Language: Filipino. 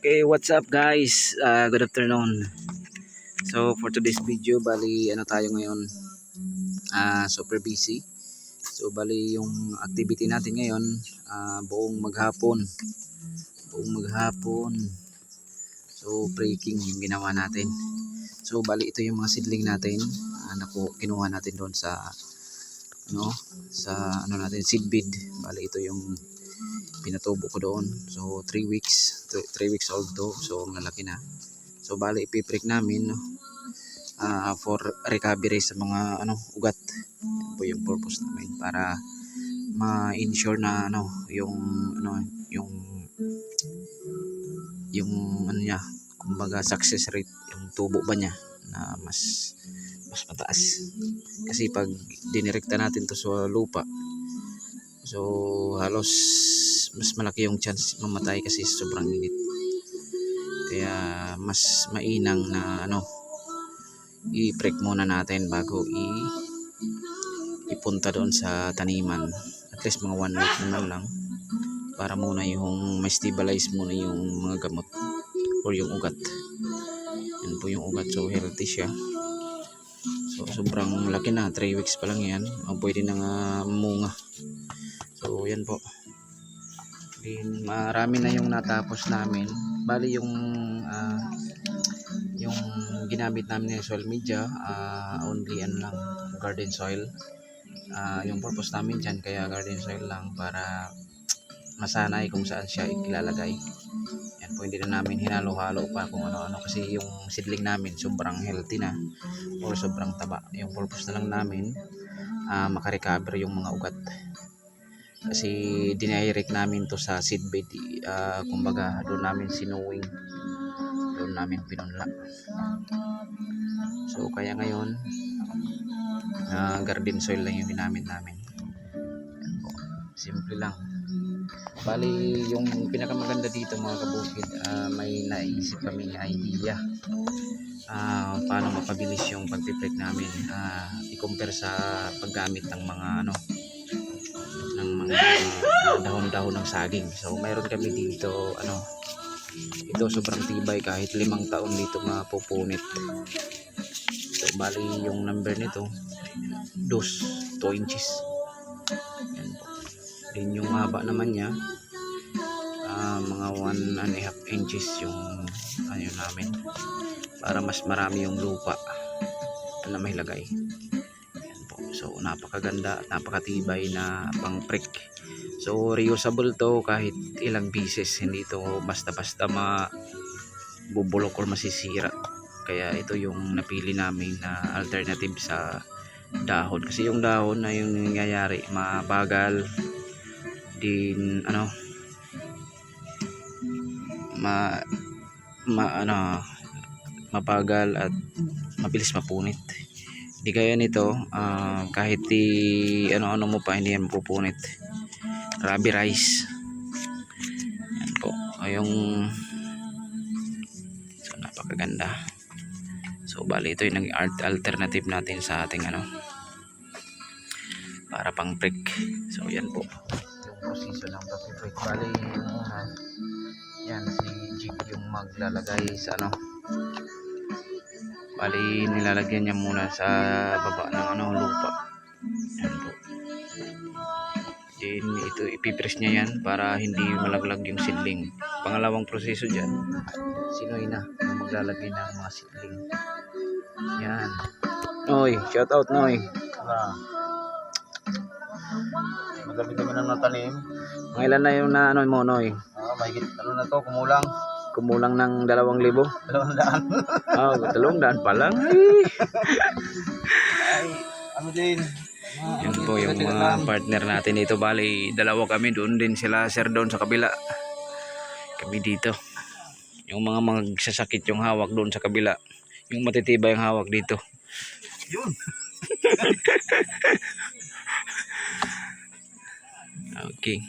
Okay, what's up guys? Uh, good afternoon. So for today's video, bali ano tayo ngayon? Ah, super busy. So bali yung activity natin ngayon, ah, buong maghapon. Buong maghapon. So breaking yung ginawa natin. So bali ito yung mga seedling natin. Ah, naku, kinuha natin doon sa ano, sa ano natin seed bed. Bali ito yung pinatubo ko doon. So 3 weeks, 3 weeks old to. So ang lalaki na. So bali ipiprick namin no, ah, for recovery sa mga ano ugat. Yan po yung purpose namin para ma-ensure na ano yung ano yung yung ano niya kumbaga success rate yung tubo ba niya na mas mas mataas kasi pag dinirekta natin to sa lupa so halos mas malaki yung chance mamatay kasi sobrang init. Kaya mas mainang na ano i-prek muna natin bago i ipunta doon sa taniman. At least mga one week naman lang para muna yung ma-stabilize muna yung mga gamot or yung ugat. Yan po yung ugat. So healthy siya. So sobrang laki na. 3 weeks pa lang yan. O pwede na nga munga yan po. Din marami na yung natapos namin. Bali yung ah, yung ginamit namin ng soil media ah, only ano lang garden soil. Ah, yung purpose namin dyan kaya garden soil lang para masanay kung saan siya ilalagay yan po hindi na namin hinalo-halo pa kung ano-ano kasi yung seedling namin sobrang healthy na or sobrang taba. Yung purpose na lang namin ah, makarecover yung mga ugat kasi dinirect namin to sa seed bed ah, kumbaga doon namin sinuwing. Doon namin pinunla. So kaya ngayon ah, garden soil lang yung ginamit namin. Simple lang. Bali yung pinakamaganda dito mga kabukid ah, may naisip kami idea ah, paano mapabilis yung pagpiprek namin. Ah, i-compare sa paggamit ng mga ano ng mga ah, dahon-dahon ng saging. So mayroon kami dito ano ito sobrang tibay. Kahit limang taon dito mapupunit. So bali yung number nito dos 2 inches. Yan po. Din yung haba naman niya ah, mga 1 and a half inches yung ano namin. Para mas marami yung lupa na mahilagay so napakaganda at napakatibay na pang prick. So reusable to kahit ilang pieces. Hindi to basta basta ma bubulok or masisira. Kaya ito yung napili namin na alternative sa dahon. Kasi yung dahon na yung nangyayari mabagal din ano ma, ma ano mabagal at mabilis mapunit di kaya nito ah, kahit i ano ano mo pa hindi yan mapupunit rabi rice yan po yung so napakaganda So bali ito yung art alternative natin sa ating ano para pang prick. So yan po. Yung proseso ng pag-prick. Bali yung una yan si Jig yung maglalagay sa ano Bali nilalagyan niya muna sa baba ng ano lupa. Yan po. Then ito ipipress niya yan para hindi malaglag yung seedling. Pangalawang proseso dyan, sinoy na yung maglalagay ng mga seedling. Yan. Noy, shout out Noy. Ah. Magabi kami ng natanim. Mga ilan na yung na ano mo Noy? Ah, mahigit ano na to, kumulang. Kumulang ng dalawang libo. Dalawang daan. Oh, dalawang daan pa lang. Ay. Ay, ano din. Ah, Yan po yung mga partner natin dito. Bali, dalawa kami. Doon din sila, sir, doon sa kabila. Kami dito. Yung mga magsasakit yung hawak doon sa kabila. Yung matitibay yung hawak dito. Yun. Okay.